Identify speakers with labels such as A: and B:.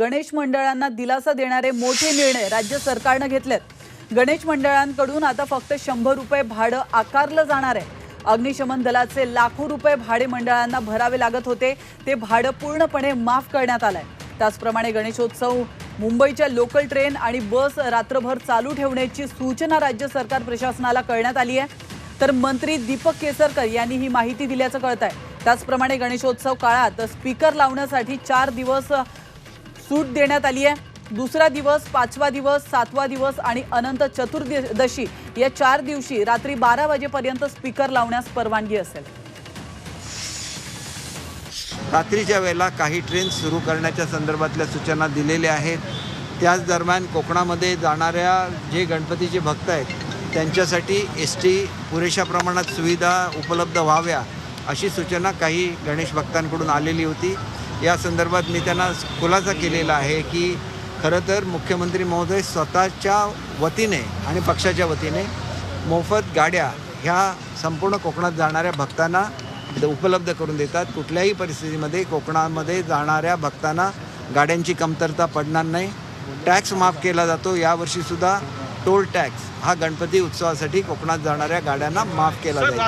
A: गणेश मंडळांना दिलासा देणारे मोठे निर्णय राज्य सरकारनं घेतलेत. गणेश मंडळांकडून आता फक्त शंभर रुपये भाडं आकारलं जाणार आहे. अग्निशमन दलाचे लाखो रुपये भाडे मंडळांना भरावे लागत होते. ते भाडं पूर्णपणे माफ करण्यात आलंय. त्याचप्रमाणे गणेशोत्सव मुंबईच्या लोकल ट्रेन आणि बस रात्रभर चालू ठेवण्याची सूचना राज्य सरकार प्रशासनाला करण्यात आली आहे. तर मंत्री दीपक केसरकर यांनी ही माहिती दिल्याचं कळत आहे त्याचप्रमाणे गणेशोत्सव काळात स्पीकर लावण्यासाठी चार दिवस सूट देण्यात आली आहे. दुसरा दिवस पाचवा दिवस सातवा दिवस आणि अनंत चतुर्दशी या चार दिवशी रात्री बारा वाजेपर्यंत स्पीकर लावण्यास परवानगी असेल.
B: रात्रीच्या वेळेला काही ट्रेन सुरू करण्याच्या संदर्भातल्या सूचना दिलेल्या आहेत. त्याच दरम्यान कोकणामध्ये जाणाऱ्या जे गणपतीचे भक्त आहेत त्यांच्यासाठी एस टी पुरेशा प्रमाणात सुविधा उपलब्ध व्हाव्या अशी सूचना काही गणेश भक्तांकडून आलेली होती. या संदर्भात मी त्यांना खुलासा केलेला आहे की खरं तर मुख्यमंत्री महोदय स्वतःच्या वतीने आणि पक्षाच्या वतीने मोफत गाड्या ह्या संपूर्ण कोकणात जाणाऱ्या भक्तांना उपलब्ध करून देतात. कुठल्याही परिस्थितीमध्ये कोकणामध्ये जाणाऱ्या भक्तांना गाड्यांची कमतरता पडणार नाही. टॅक्स माफ केला जातो. यावर्षीसुद्धा टोल टॅक्स हा गणपती उत्सवासाठी कोकणात जाणाऱ्या गाड्यांना माफ केला जाईल.